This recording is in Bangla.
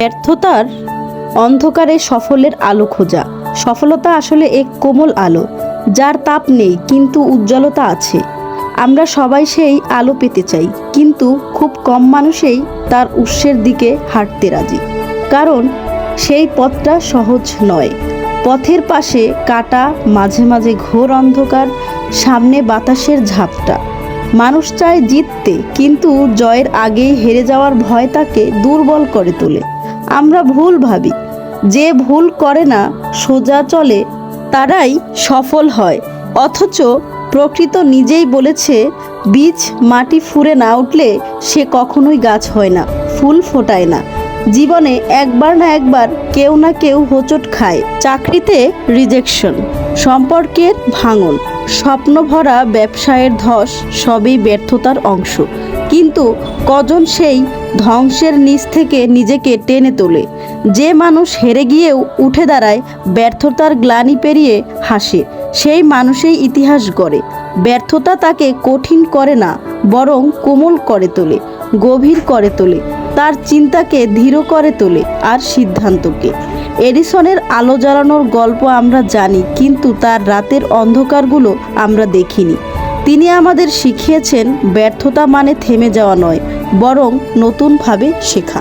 ব্যর্থতার অন্ধকারে সফলের আলো খোঁজা। সফলতা আসলে এক কোমল আলো, যার তাপ নেই, কিন্তু উজ্জ্বলতা আছে। আমরা সবাই সেই আলো পেতে চাই, কিন্তু খুব কম মানুষেই তার উৎসের দিকে হাঁটতে রাজি। কারণ সেই পথটা সহজ নয়। পথের পাশে কাটা, মাঝে মাঝে ঘোর অন্ধকার, সামনে বাতাসের ঝাপটা। মানুষ চায় জিততে, কিন্তু জয়ের আগেই হেরে যাওয়ার ভয় তাকে দুর্বল করে তোলে। আমরা ভুল ভাবি। যে ভুল করে না, সোজা চলে, তারাই সফল হয়। অথচ প্রকৃত নিজেই বলেছে, বীজ মাটি ফুঁড়ে না উঠলে সে কখনোই গাছ হয় না, ফুল ফোটায় না। জীবনে একবার না একবার কেউ না কেউ হোঁচট খায়, চাকরিতে রিজেকশন, সম্পর্কের ভাঙন স্বপ্ন ভরা ব্যবসায়ের ধস, সবই ব্যর্থতার অংশ। কিন্তু কজন সেই ধ্বংসের নিচ থেকে নিজেকে টেনে তোলে। যে মানুষ হেরে গিয়েও উঠে দাঁড়ায়, ব্যর্থতার গ্লানি পেরিয়ে হাসে। সেই মানুষেই ইতিহাস গড়ে। ব্যর্থতা তাকে কঠিন করে না, বরং কোমল করে তোলে, গভীর করে তোলে। তার চিন্তাকে ধীর করে তোলে আর সিদ্ধান্তকে। এডিসনের আলো জ্বালানোর গল্প আমরা জানি, কিন্তু তার রাতের অন্ধকারগুলো আমরা দেখিনি। তিনি আমাদের শিখিয়েছেন ব্যর্থতা মানে থেমে যাওয়া নয় বরং নতুনভাবে শেখা।